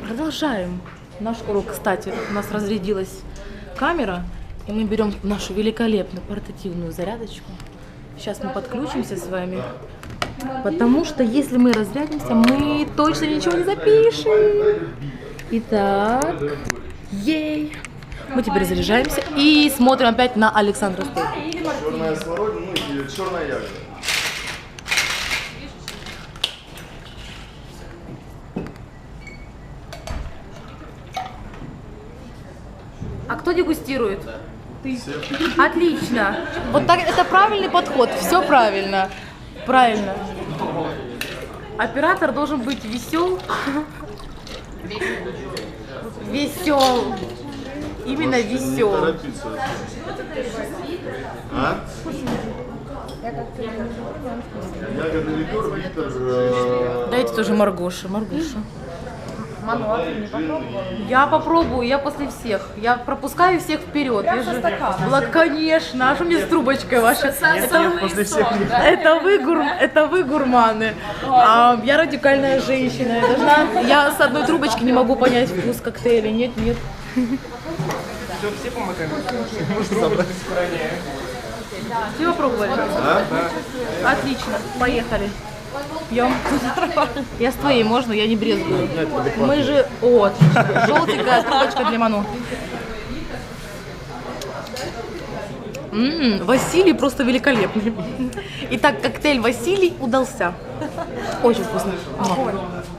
Продолжаем наш урок. Кстати, у нас разрядилась камера, и мы берем нашу великолепную портативную зарядочку. Сейчас мы подключимся с вами, потому что если мы разрядимся, мы точно ничего не запишем. Итак, ей. Мы теперь заряжаемся и смотрим опять на Александра. Черная смородина, ну и черная ягода. А кто дегустирует? Ты. Отлично. Вот так это правильный подход. Все правильно. Правильно. Оператор должен быть весел. Весел. Именно весел. А? Э, Дайте тоже Маргоша. Маргоша. Ману, а ты не попробовала? Я попробую, я после всех. Я пропускаю всех вперед. Я же... Была, конечно. А что мне с трубочкой ваша? Это вы, после всех это вы, гур... это вы гурманы. А я радикальная женщина. Я, должна... я с одной трубочки не могу понять вкус коктейля. Нет, нет. Все попробовали? Отлично, поехали. Пьем. Я с твоей можно, я не брезгую. Мы же... Отлично. Желтенькая трубочка для Ману. М, Василий просто великолепный. Итак, коктейль Василий удался. Очень вкусный.